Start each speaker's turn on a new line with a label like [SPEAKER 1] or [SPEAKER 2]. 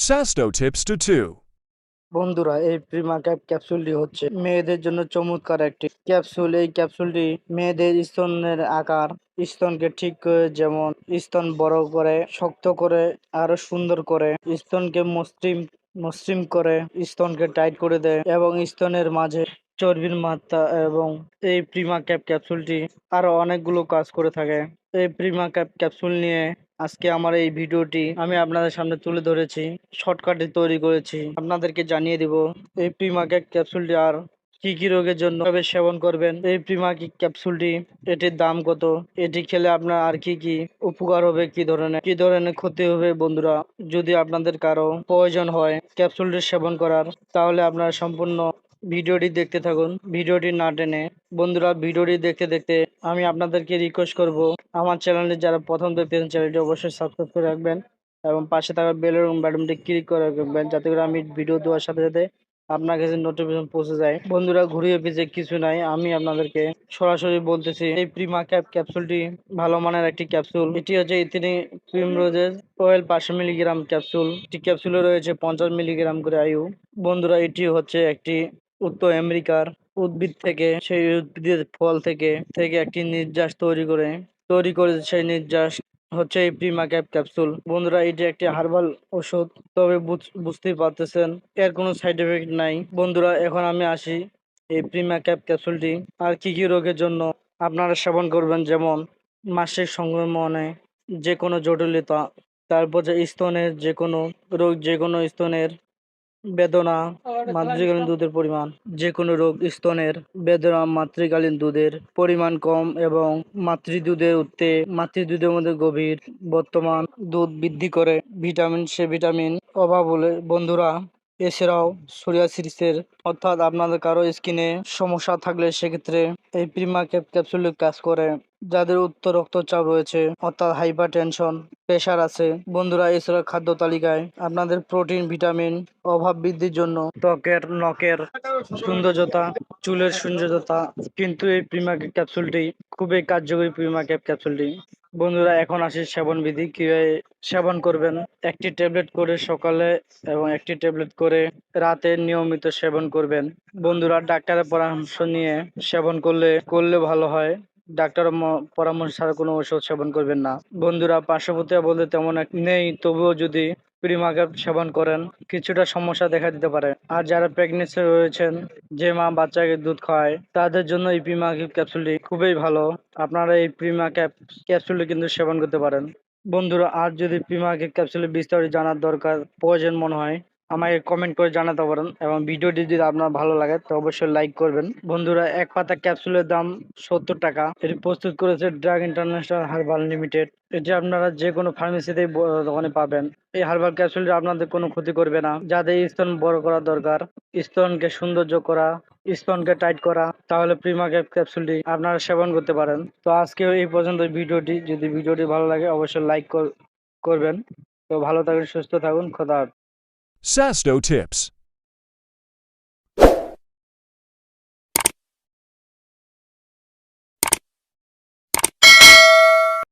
[SPEAKER 1] Sasto tips to 2.
[SPEAKER 2] বন্ধুরা, এই Prima cap ক্যাপসুলটি হচ্ছে মেয়েদের জন্য চমৎকার একটি ক্যাপসুল এই ক্যাপসুলটি মেয়েদের স্তনের আকার, স্তনকে ঠিক করে, যেমন স্তন বড় করে, শক্ত করে, আরও সুন্দর করে, স্তনকে মসৃণ মসৃণ করে, স্তনকে টাইট করে দেয় এবং স্তনের মাঝে চর্বির মাত্রা এবং এই প্রিমা ক্যাপ ক্যাপসুলটি আরও অনেকগুলো কাজ করে থাকে এই প্রিমা ক্যাপ ক্যাপসুল নিয়ে আজকে আমার এই ভিডিওটি আমি আপনাদের সামনে তুলে ধরেছি, শর্টকাটে তৈরি করেছি। আপনাদেরকে জানিয়ে দিব, এই প্রিমা ক্যাপ ক্যাপসুলটি আর কি কি রোগের জন্য কীভাবে সেবন করবেন? এই প্রিমা কি ক্যাপসুলটি, এটির দাম কত? এটি খেলে আপনার আর কি কি উপকার হবে? কি ধরনের কি ধরনের ক্ষতি হবে? বন্ধুরা, যদি আপনাদের কারও প্রয়োজন হয় ক্যাপসুলটি সেবন করার, তাহলে আপনারা সম্পূর্ণ ভিডিওটি দেখতে থাকুন। ভিডিওটি না টেনে, বন্ধুরা, ভিডিওটি দেখতে দেখতে আমি আপনাদেরকে রিকোয়েস্ট করব, আমার চ্যানেলে যারা প্রথম দেখতেছেন চ্যানেলটি অবশ্যই সাবস্ক্রাইব করে রাখবেন এবং পাশে থাকা বেলের বাটনটি ক্লিক করে রাখবেন, যাতে করে আমি ভিডিও দেওয়ার সাথে সাথে আপনার কাছে নোটিফিকেশন পৌঁছে যায়। বন্ধুরা, ঘুরিয়ে পিছিয়ে কিছু নাই, আমি আপনাদেরকে সরাসরি বলতেছি, এই প্রিমা ক্যাপ ক্যাপসুলটি ভালো মানের একটি ক্যাপসুল এটি হচ্ছে ইথিনি ক্রিম রোজের অয়েল পাঁচশো মিলিগ্রাম ক্যাপসুল একটি ক্যাপসুলে রয়েছে পঞ্চাশ মিলিগ্রাম করে আয়ু। বন্ধুরা, এটি হচ্ছে একটি উত্তর আমেরিকার উদ্ভিদ থেকে সেই উদ্ভিদের ফল থেকে থেকে একটি নির্যাস তৈরি করে তৈরি করে সেই নির্যাস হচ্ছে এই প্রিমা ক্যাপ ক্যাপসুল বন্ধুরা, এটি একটি হার্বাল ওষুধ তবে বুঝ- বুঝতেই পারতেছেন, এর কোনো সাইড এফেক্ট নাই। বন্ধুরা, এখন আমি আসি এই প্রিমা ক্যাপ ক্যাপসুলটি আর কি কি রোগের জন্য আপনারা সেবন করবেন, যেমন মাসিক সংক্রমণে যে কোনো জটিলতা, তারপর যে স্তনের যে কোনো রোগ যে কোনো স্তনের বেদনা মাতৃকালীন দুধের পরিমাণ। যে কোনো রোগ স্তনের বেদনা মাতৃকালীন দুধের পরিমাণ কম এবং মাতৃ দুধের উঠতে মাতৃ দুধের মধ্যে গভীর বর্তমান দুধ বৃদ্ধি করে ভিটামিন সে ভিটামিন অভাব হলে বন্ধুরা এছাড়াও সোরিয়াসিসের অর্থাৎ আপনাদের কারও স্কিনে সমস্যা থাকলে সেক্ষেত্রে এই প্রিমা ক্যাপ ক্যাপসুল কাজ করে। যাদের উচ্চ রক্তচাপ রয়েছে, অর্থাৎ হাইপার টেনশন প্রেশার আছে, বন্ধুরা এছাড়া খাদ্য তালিকায়। আপনাদের প্রোটিন ভিটামিন অভাব বৃদ্ধির জন্য ত্বকের, নখের সৌন্দর্যতা, চুলের সৌন্দর্যতা, কিন্তু এই প্রিমা ক্যাপসুলটি খুবই কার্যকরী প্রিমা ক্যাপ ক্যাপসুলটি বন্ধুরা, এখন আসি সেবন বিধি কীভাবে সেবন করবেন? একটি ট্যাবলেট করে সকালে এবং একটি ট্যাবলেট করে রাতে নিয়মিত সেবন করবেন। বন্ধুরা, ডাক্তারের পরামর্শ নিয়ে সেবন করলে করলে ভালো হয়। ডাক্তারের ম- পরামর্শ ছাড়া কোনো ওষুধ সেবন করবেন না। বন্ধুরা, পার্শ্ববর্তী বলতে তেমন এক নেই, তবুও যদি প্রিমাকে সেবন করেন, কিছুটা সমস্যা দেখা দিতে পারে। আর যারা প্রেগনেন্সি রয়েছেন, যে মা বাচ্চাকে দুধ খাওয়ায়, তাদের জন্য এই প্রিমা ক্যাপসুলটি খুবই ভালো। আপনারা এই প্রিমা ক্যাপ ক্যাপসুলটি কিন্তু সেবন করতে পারেন। বন্ধুরা, আর যদি প্রিমা ক্যাপসুলের বিস্তারিত জানার দরকার, প্রয়োজন মনে হয় আমাকে কমেন্ট করে জানাতে পারেন এবং ভিডিওটি যদি আপনার ভালো লাগে, তো অবশ্যই লাইক করবেন। বন্ধুরা, এক পাতা ক্যাপসুলের দাম সত্তর টাকা। এটি প্রস্তুত করেছে ড্রাগ ইন্টারন্যাশনাল হার্বাল লিমিটেড এটি আপনারা যে কোনো ফার্মেসিতেই দোকানে পাবেন। এই হার্বাল ক্যাপসুলটি আপনাদের কোনো ক্ষতি করবে না। যাদের স্তন বড় করা দরকার স্তনকে সৌন্দর্য করা স্তনকে টাইট করা, তাহলে প্রিমা ক্যাপ ক্যাপসুলটি আপনারা সেবন করতে পারেন। তো আজকে এই পর্যন্ত ভিডিওটি। যদি ভিডিওটি ভালো লাগে, অবশ্যই লাইক করবেন। তো ভালো থাকুন, সুস্থ থাকুন, খোদা।
[SPEAKER 1] Sasto tips.